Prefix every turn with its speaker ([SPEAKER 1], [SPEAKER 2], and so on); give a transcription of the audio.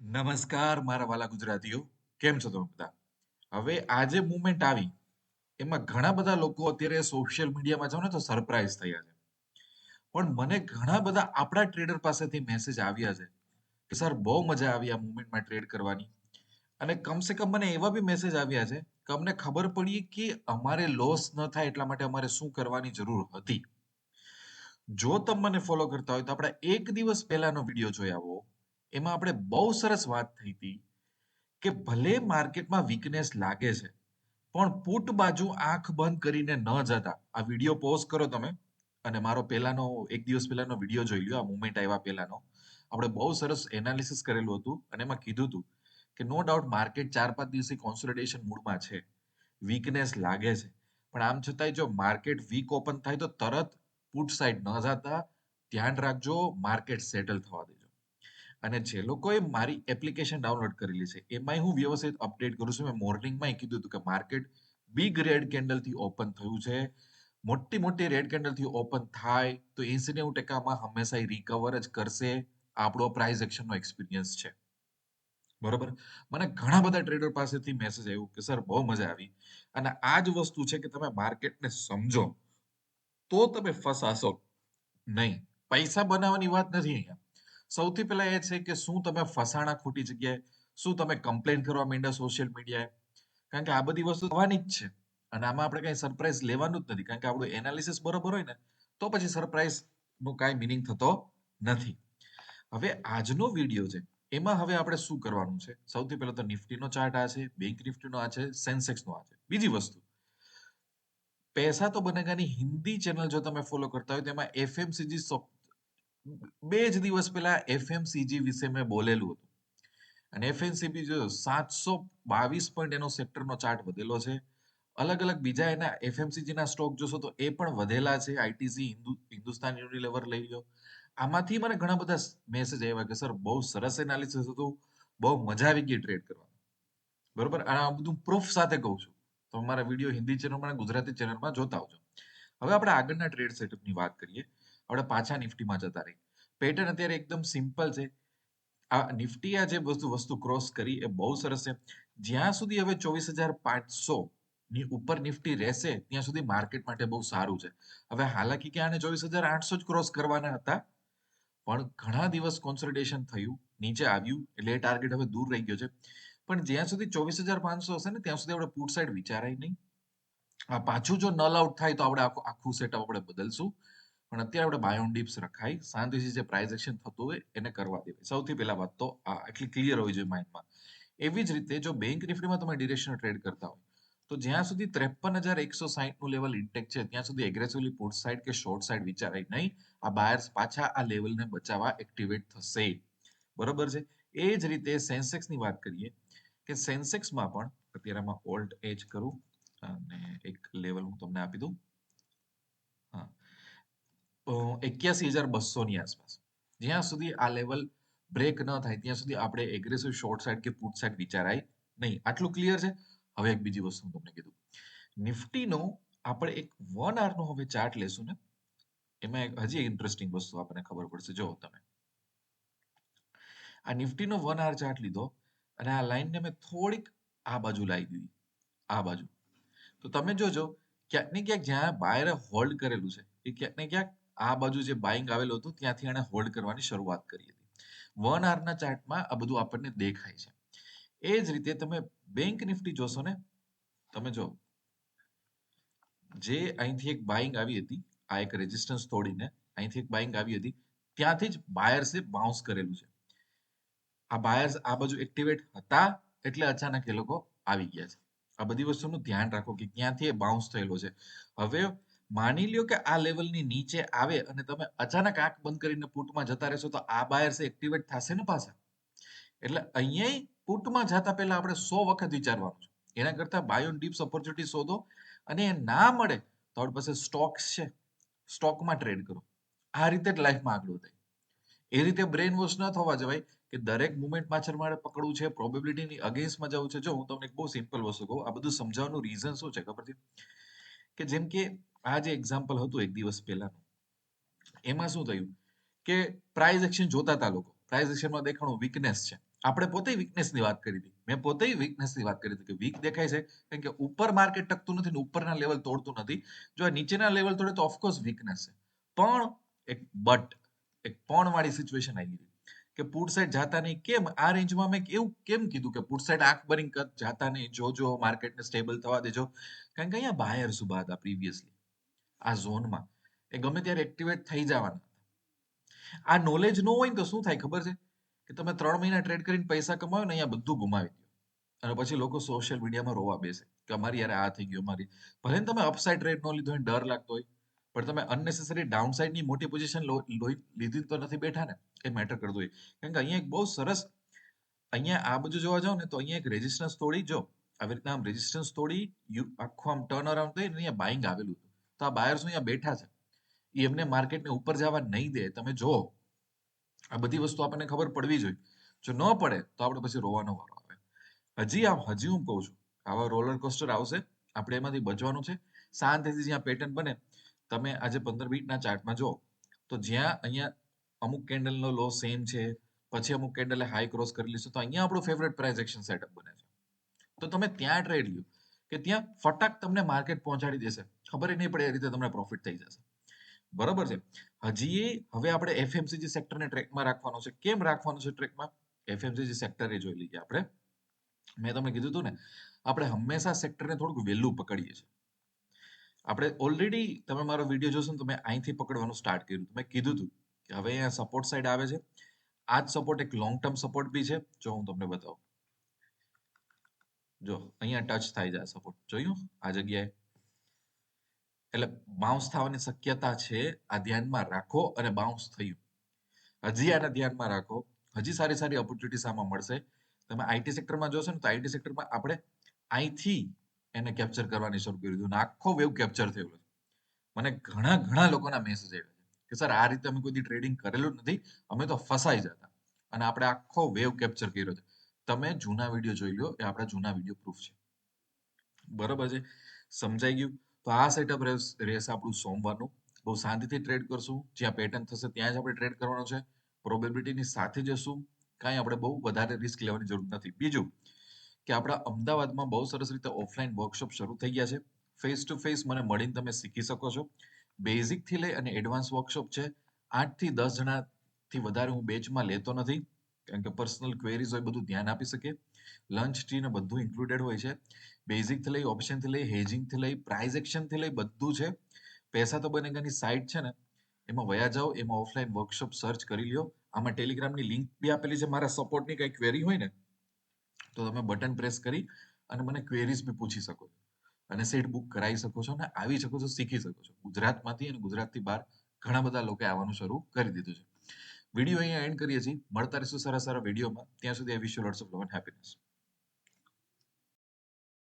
[SPEAKER 1] નમસ્કાર, મારા વાલા ગુજરાતીઓ. કેમ છો તમે બધા? હવે આજે મુવમેન્ટ આવી. એમાં ઘણા બધા લોકો અત્યારે સોશિયલ મીડિયામાં જાઓ ને તો સરપ્રાઈઝ થયા છે. પણ મને ઘણા બધા આપણા ટ્રેડર પાસેથી મેસેજ આવ્યા છે કે, સર, બહુ મજા આવી આ મુવમેન્ટમાં ટ્રેડ કરવાની. અને કમસે કમ મને એવા બી મેસેજ આવ્યા છે કે, અમને ખબર પડી કે અમારે લોસ ન થાય એટલા માટે અમારે શું કરવાની જરૂર હતી. જો તમે મને ફોલો કરતા હોય તો આપણે એક દિવસ પહેલાનો વીડિયો જોઈ આવો. એમાં આપણે બહુ સરસ વાત થઈ હતી કે ભલે માર્કેટમાં વીકનેસ લાગે છે, પણ પુટ બાજુ આંખ બંધ કરીને ન જતા. આ વીડિયો પોઝ કરો તમે. અને મારો પહેલાનો, એક દિવસ પહેલાનો વીડિયો જોઈ લ્યો. આ મુમેન્ટ આવ્યા પહેલાનો. આપણે બહુ સરસ એનાલિસિસ કરેલું હતું. અને એમાં કીધું હતું કે નો ડાઉટ માર્કેટ ચાર પાંચ દિવસથી કોન્સોલિડેશન મૂડમાં છે. વીકનેસ લાગે છે. પણ આમ છતાંય જો માર્કેટ વીક ઓપન થાય તો તરત પુટ સાઈડ ન જતા. ધ્યાન રાખજો માર્કેટ સેટલ થવા દેજો અને જે લોકોએ મારી એપ્લિકેશન ડાઉનલોડ કરેલી છે, એમાંય હું વ્યવસ્થિત અપડેટ કરું છું. મેં મોર્નિંગમાં કીધું હતું કે માર્કેટ બિગ રેડ કેન્ડલથી ઓપન થયું છે. મોટી મોટી રેડ કેન્ડલથી ઓપન થાય તો એસી નેવું ટકામાં હંમેશા રિકવર જ કરશે આપણો પ્રાઇસ એક્શનનો એક્સપિરિયન્સ છે. બરોબર? મને ઘણા બધા ટ્રેડર પાસેથી મેસેજ આવ્યું કે, સર, બહુ મજા આવી. અને આ જ વસ્તુ છે કે તમે માર્કેટને સમજો, તો તમે ફસાશો નહીં. પૈસા બનાવવાની વાત નથી અહીંયા. સૌથી પહેલા એ છે કે શું તમે ફસાણા ખોટી જગ્યાએ, શું તમે કમ્પ્લેન કરવા માંડ્યા સોશિયલ મીડિયાએ કારણ કે આ બધી વસ્તુ થવાની જ છે. અને આમાં આપણે કઈ સરપ્રાઈઝ લેવાનું જ નથી. કારણ કે આપણું એનાલિસિસ બરોબર હોય ને, તો પછી સરપ્રાઈઝનું કાંઈ મિનિંગ થતો નથી. હવે આજનો વીડિયો છે, એમાં હવે આપણે શું કરવાનું છે? સૌથી પહેલા તો નિફ્ટીનો ચાર્ટ આ છે બેંક નિફ્ટીનો આ છે સેન્સેક્સનો આ છે. બીજી વસ્તુ. પૈસા તો બનેગાની હિન્દી ચેનલ જો તમે ફોલો કરતા હોય તેમાં એફએમસીજી બે જ દિવસ પહેલા એફએમસીજી વિશે મેં બોલેલું હતું. અને એફએમસીજી જો સાતસો બાવીસ પોઈન્ટ એનો સેક્ટરનો ચાર્ટ વધેલો છે. અલગ અલગ બીજા એના એફએમસીજી ના સ્ટોક જોશો તો એ પણ વધેલા છે. આઈટીસી હિન્દુસ્તાન યુનિલેવર લઈ લો આમાંથી મને ઘણા બધા મેસેજ આવ્યા કે, સર, બહુ સરસ એનાલિસિસ હતું. બહુ મજા આવી ગઈ ટ્રેડ કરવાની બરોબર? અને આ બધું પ્રૂફ સાથે કહું છું. તો મારા વીડિયો હિન્દી ચેનલમાં અને ગુજરાતી ચેનલમાં જોતા આવજો. હવે આપણે આગળના ટ્રેડ સેટઅપની વાત કરીએ. આપણે પાછા નિફ્ટીમાં જતા રહી પેટર્ન અત્યારે એકદમ સિમ્પલ છે. આ નિફ્ટી આ જે વસ્તુ વસ્તુ ક્રોસ કરી એ બહુ સરસ છે. જ્યાં સુધી હવે ચોવીસ હજાર પાંચસો ની ઉપર નિફ્ટી રહેશે, ત્યાં સુધી માર્કેટ માટે બહુ સારું છે. હવે હાલાકી કે આને ચોવીસ હજાર આઠસો જ ક્રોસ કરવાના હતા, પણ ઘણા દિવસ કોન્સોલિડેશન થયું, નીચે આવ્યું, એટલે ટાર્ગેટ હવે દૂર રહી ગયો છે. પણ જ્યાં સુધી ચોવીસ હજાર પાંચસો હશે ને, ત્યાં સુધી આપણે પુટ સાઈડ વિચારાય નહીં. પાછું જો નલ આઉટ થાય તો આપણે આખું સેટઅપ આપણે બદલશું. પણ અત્યારે આપણે બાયોન ડિપ્સ રખાય શાંતિથી જે પ્રાઇઝેક્શન થતું હોય એને કરવા દેવાય. સૌથી પહેલા વાત તો આ એટલી ક્લિયર હોવી જોઈએ માઇન્ડમાં એવી જ રીતે જો બેંક નિફ્ટીમાં તમે ડિરેક્શનલ ટ્રેડ કરતા હોય, તો જ્યાં સુધી ત્રેપન હજાર એકસો સાહીઠનું લેવલ ઇન્ટેક છે, ત્યાં સુધી એગ્રેસિવલી પુટ સાઈડ કે શોર્ટ સાઈડ વિચારાય નહીં. આ બાયર્સ પાછા આ લેવલને બચાવવા એક્ટિવેટ થશે. બરોબર છે? એ જ રીતે સેન્સેક્સની વાત કરીએ, કે સેન્સેક્સમાં પણ, અત્યારે આમાં એજ કરું, અને એક લેવલ હું તમને આપી દઉં. એક્યાસી હજાર બસો ની આસપાસ. જ્યાં સુધી આ લેવલ બ્રેક ન થાય, ત્યાં સુધી આપણે એગ્રેસિવ શોર્ટ સાઈડ કે પુટ સાઈડ વિચારાય નહીં. આટલું ક્લિયર છે? હવે એક બીજી વસ્તુ તમને કીધું. નિફ્ટીનો આપણે એક વન આવરનો હવે ચાર્ટ લેશું ને, એમાં એક હજી ઇન્ટરેસ્ટિંગ વસ્તુ આપણને ખબર પડશે. જો તમે. આ નિફ્ટીનો વન આર ચાર્ટ લીધો અને આ લાઈનને મેં થોડીક આ બાજુ લાવી દીધી. આ બાજુ. તો તમે જોજો, ક્યાંક ને ક્યાંક જ્યાં બાયરે હોલ્ડ કરેલું છે, એ ક્યાંક ને ક્યાંક આ બાજુ જે બાઇંગ આવેલું હતું, ત્યાંથી એને હોલ્ડ કરવાની શરૂઆત કરી હતી. વન આરના ચાર્ટમાં આ બધું આપણને દેખાય છે. એ જ રીતે તમે બેંક નિફ્ટી જોશો ને, તમે જો, જે અહીંથી એક બાઇંગ આવી હતી, આ એક રેઝિસ્ટન્સ તોડીને અહીંથી એક બાઇંગ આવી હતી, ત્યાંથી જ બાયર્સે બાઉન્સ કરેલું છે. આ બાયર્સ આ બાજુ એક્ટિવેટ હતા એટલે અચાનક એ લોકો આવી ગયા છે. આ બધી વસ્તુનું ધ્યાન રાખો કે ક્યાંથી એ બાઉન્સ થયેલો છે. હવે માની લ્યો કે આ લેવલની નીચે આવે અને તમે અચાનક આંખ બંધ કરીને પુટમાં જતા રહેશો તો આ બાયર્સ એક્ટિવેટ થશે ને પાછા? એટલે અહીંયા પુટમાં જતા પહેલા આપણે સો વખત વિચારવાનું છે. એના કરતા બાયોન ડીપ્સ ઓપોર્ચ્યુનિટી શોધો અને એ ના મળે તો આપણી પાસે સ્ટોક્સ છે. સ્ટોકમાં ટ્રેડ કરો. આ રીતે જ લાઈફમાં આગળ થાય એ રીતે બ્રેન વોશ ન થવા જવાય કે દરેક મુમેન્ટ પાછળ મારે પકડવું છે પ્રોબેબિલિટીની અગેન્સ્ટમાં જવું છે. જો હું તમને બહુ સિમ્પલ વસ્તુ કહું, આ બધું સમજાવવાનું રીઝન શું છે ખબર છે? કે જેમ કે આ જે એક્ઝામ્પલ હતું એક દિવસ પહેલાનું, એમાં શું થયું કે પ્રાઇઝ એક્શન જોતા હતા લોકો. પ્રાઇઝ એક્શનમાં દેખાણું વીકનેસ છે. આપણે પોતે વીકનેસની વાત કરી હતી. મેં પોતે વીકનેસની વાત કરી હતી કે વીક દેખાય છે કારણ કે ઉપર માર્કેટ ટકતું નથી ને ઉપરના લેવલ તોડતું નથી. જો આ નીચેના લેવલ તોડે તો ઓફકોર્સ વીકનેસ છે. પણ એક બટ એક પણ વાળી સિચ્યુએશન આવી ગઈ કે પુટ સાઈડ જાતા નહીં. કેમ? આ રેન્જમાં મેં એવું કેમ કીધું કે પુટ સાઈડ આંખ ભરીને જાતા નહીં. જોજો માર્કેટને સ્ટેબલ થવા દેજો. કારણ કે અહીંયા બાયર્સ ઊભા હતા પ્રીવિયસલી આ ઝોનમાં. એ ગમે ત્યારે એક્ટિવેટ થઈ જવાના. આ નોલેજ ન હોય ને તો શું થાય ખબર છે? કે તમે ત્રણ મહિના ટ્રેડ કરીને પૈસા કમાયો ને અહીંયા બધું ગુમાવી દો. અને પછી લોકો સોશિયલ મીડિયામાં રોવા બેસે કે અમારી યાર આ થઈ ગયું અમારી. ભલે તમે અપસાઇડ ટ્રેડ ન લીધો હોય ડર લાગતો હોય, પણ તમે અનનેસેસરી ડાઉનસાઇડની મોટી પોઝિશન લીધી તો નથી બેઠા ને? એ મેટર કરતું હોય. કારણ કે અહીંયા એક બહુ સરસ, અહીંયા આ બધું જોવા જાવ ને તો અહીંયા એક રેઝિસ્ટન્સ તોડી જો, આવી રીતના આમ રેઝિસ્ટન્સ તોડી આખું આમ ટર્ન અરાઉન્ડ થઈ અહીંયા બાઇંગ આવેલું તો આ બાયર્સ અહીંયા બેઠા છે. એ એમને માર્કેટને ઉપર જવા નહીં દે. તમે જો આ બધી વસ્તુ આપણને ખબર પડવી જોઈએ. જો ન પડે, તો આપણે પછી રોવાનો વારો આવે. હજી આમ, હજી હું કહું છું, આવા રોલર કોસ્ટર આવશે, આપણે એમાંથી બચવાનું છે. શાંતિથી જ્યાં પેટર્ન બને, તમે આજે પંદર મિનિટના ચાર્ટમાં જો તો જ્યાં અહીંયા અમુક કેન્ડલનો લો સેમ છે, પછી અમુક કેન્ડલે હાઈ ક્રોસ કરી લઈશું તો અહીંયા આપણું ફેવરેટ પ્રાઇઝ એક્શન સેટઅપ બને છે. તો તમે ત્યાં ટ્રેડ લ્યો. કે ત્યાં ફટાક તમને માર્કેટ પહોંચાડી દેશે. ખબર નહીં પડે એ રીતે તમને પ્રોફિટ થઈ જશે. બરોબર છે? હજી હવે આપણે એફએમસીજી સેક્ટરને ટ્રેકમાં રાખવાનો છે. કેમ રાખવાનું છે ટ્રેકમાં એફએમસીજી સેક્ટર એ જોઈ લઈએ આપણે. મેં તમને કીધું હતું ને, આપણે હંમેશા સેક્ટરને થોડુંક વહેલું પકડીએ છીએ. આપણે ઓલરેડી તમે મારો વીડિયો જોશો ને તો મેં અહીંથી પકડવાનું સ્ટાર્ટ કર્યું. મેં કીધું હતું કે હવે અહીંયા સપોર્ટ સાઈડ આવે છે. આ જ સપોર્ટ એક લોંગ ટર્મ સપોર્ટ બી છે. જો હું તમને બતાવું. જો અહીંયા ટચ થાય છે સપોર્ટ જોયું? આ જગ્યાએ. એટલે બાઉન્સ થવાની શક્યતા છે, આ ધ્યાનમાં રાખો અને બાઉન્સ થયું. હજી આને ધ્યાનમાં રાખો. હજી સારી સારી ઓપોર્ચ્યુનિટી સામે મળશે. તમે આઈટી સેક્ટરમાં જોશો ને તો આઈટી સેક્ટરમાં આપણે અહીંથી એને કેપ્ચર કરવાની શરૂ કરી દીધું. આખો વેવ કેપ્ચર થયેલો છે. મને ઘણા ઘણા લોકોના મેસેજ આવ્યા છે કે, સર, આ રીતે અમે કોઈ ટ્રેડિંગ કરેલું નથી. અમે તો ફસાઈ જતા. અને આપણે આખો વેવ કેપ્ચર કર્યો છે. તમે જૂના વીડિયો જોઈ લો એ આપણા જૂના વીડિયો પ્રૂફ છે. બરોબર છે? સમજાઈ ગયું? તો આ સેટઅપ રહેશે આપણું સોમવારનું. બહુ શાંતિથી ટ્રેડ કરશું. જ્યાં પેટર્ન થશે ત્યાં જ આપણે ટ્રેડ કરવાનો છે. પ્રોબેબિલિટીની સાથે જશું. કાંઈ આપણે બહુ વધારે રિસ્ક લેવાની જરૂર નથી. બીજું કે આપણા અમદાવાદમાં બહુ સરસ રીતે ઓફલાઈન વર્કશોપ શરૂ થઈ ગયા છે. ફેસ ટુ ફેસ મને મળીને તમે શીખી શકો છો. બેઝિકથી લઈ અને એડવાન્સ વર્કશોપ છે. આઠથી દસ જણાથી વધારે હું બેચમાં લેતો નથી. કારણ કે પર્સનલ ક્વેરીઝ હોય બધું ધ્યાન આપી શકે લંચ ટી ને બધું ઇન્ક્લુડેડ હોય છે. બેઝિકથી લઈ ઓપ્શનથી લઈ હેજિંગથી લઈ પ્રાઇઝ એક્શનથી લઈ બધું છે. પૈસા તો બનેગાની સાઇટ છે ને, એમાં વયા જાઓ, એમાં ઓફલાઈન વર્કશોપ સર્ચ કરી લ્યો. આમાં ટેલિગ્રામની લિંક બી આપેલી છે. મારા સપોર્ટની કઈ ક્વેરી હોય ને, તો તમે બટન પ્રેસ કરી અને મને ક્વેરીઝ બી પૂછી શકો છો. અને સીટ બુક કરાવી શકો છો અને આવી શકો છો, શીખી શકો છો. ગુજરાતમાંથી અને ગુજરાતથી બહાર ઘણા બધા લોકો આવવાનું શરૂ કરી દીધું છે. વીડિયો અહીંયા એન્ડ કરીએ છીએ. મળતા રહીશું સારા સારા વિડીયોમાં. ત્યાં સુધી આ wish you lots of love and happiness